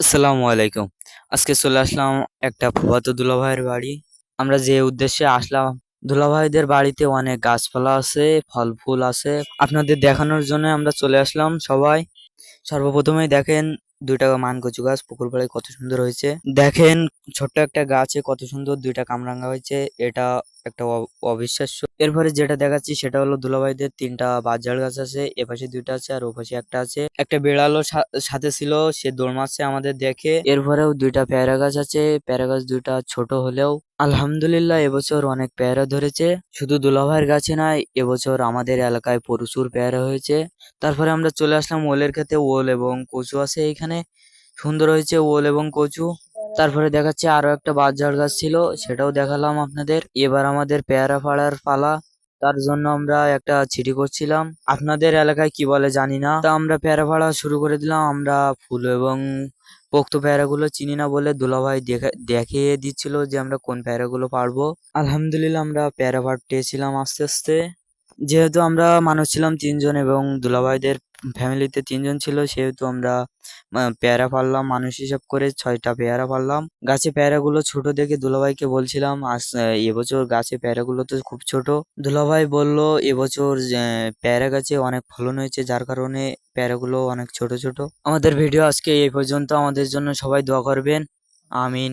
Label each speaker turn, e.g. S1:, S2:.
S1: আসসালামু আলাইকুম। আজকে চলে আসলাম একটা ফুফাতো দুলাভাইয়ের বাড়ি। আমরা যে উদ্দেশ্যে আসলাম, দুলাভাইদের বাড়িতে অনেক গাছপালা আছে ফল ফুল আছে। আপনাদের দেখানোর জন্য আমরা চলে আসলাম সবাই। সর্বপ্রথমেই দেখেন দুইটা মান কচু গাছ, পুকুর পাড়ে কত সুন্দর হয়েছে। দেখেন ছোট্ট একটা গাছে কত সুন্দর দুইটা কামরাঙ্গা হয়েছে। এটা একটা অবিশ্বাস্য। এরপরে যেটা দেখাচ্ছি সেটা হলো দুলাভাইদের তিনটা বাজার গাছ আছে এপাশে দুইটা আছে আর ওপাশে একটা আছে। একটা বেড়ালো সাথে ছিল, সে দৌড় মারছে আমাদের দেখে। এরপরেও দুইটা পেয়ারা গাছ আছে, পেয়ারা গাছ দুইটা ছোট হলেও আলহামদুলিল্লাহ এবছর অনেক পেয়ারা ধরেছে। শুধু দুলাভাইয়ের গাছে নয়, এবছর আমাদের এলাকায় প্রচুর পেয়ারা হয়েছে। তারপরে আমরা চলে আসলাম ওলের খেতে ওল এবং কচু আছে এখানে। সুন্দর হয়েছে ওল এবং কচু। তারপরে দেখাচ্ছে আরও একটা বাজার গাছ ছিল, সেটাও দেখালাম আপনাদের। এবার আমাদের পেয়ারা পাড়ার পালা, তার জন্য আমরা একটা ছিটি করছিলাম। আপনাদের এলাকায় কি বলে জানি না। তা আমরা পেয়ারা পাড়া শুরু করে দিলাম, আমরা ফুল এবং পোক্ত পেয়ারাগুলো চিনি না বলে দুলাভাই দেখা দেখিয়ে দিচ্ছিল যে আমরা কোন পেয়ারাগুলো পারব আলহামদুলিল্লাহ আমরা পেয়ারা পাড়তেছিলাম আস্তে আস্তে। যেহেতু আমরা মানুষ ছিলাম তিনজন এবং দুলাভাইদের ফ্যামিলিতে তিনজন ছিল, সেহেতু আমরা পেয়ারা পারলাম মানুষ হিসাব করে ছয়টা পেয়ারা পারলাম গাছে পেয়ারাগুলো ছোট দেখে দুলাভাইকে বলছিলাম আস এবছর গাছে পেয়ারাগুলো তো খুব ছোট। দুলাভাই বলল, এবছর পেয়ারা গাছে অনেক ফলন হয়েছে, যার কারণে পেয়ারাগুলো অনেক ছোট ছোট। আমাদের ভিডিও আজকে এই পর্যন্ত। আমাদের জন্য সবাই দোয়া করবেন। আমিন।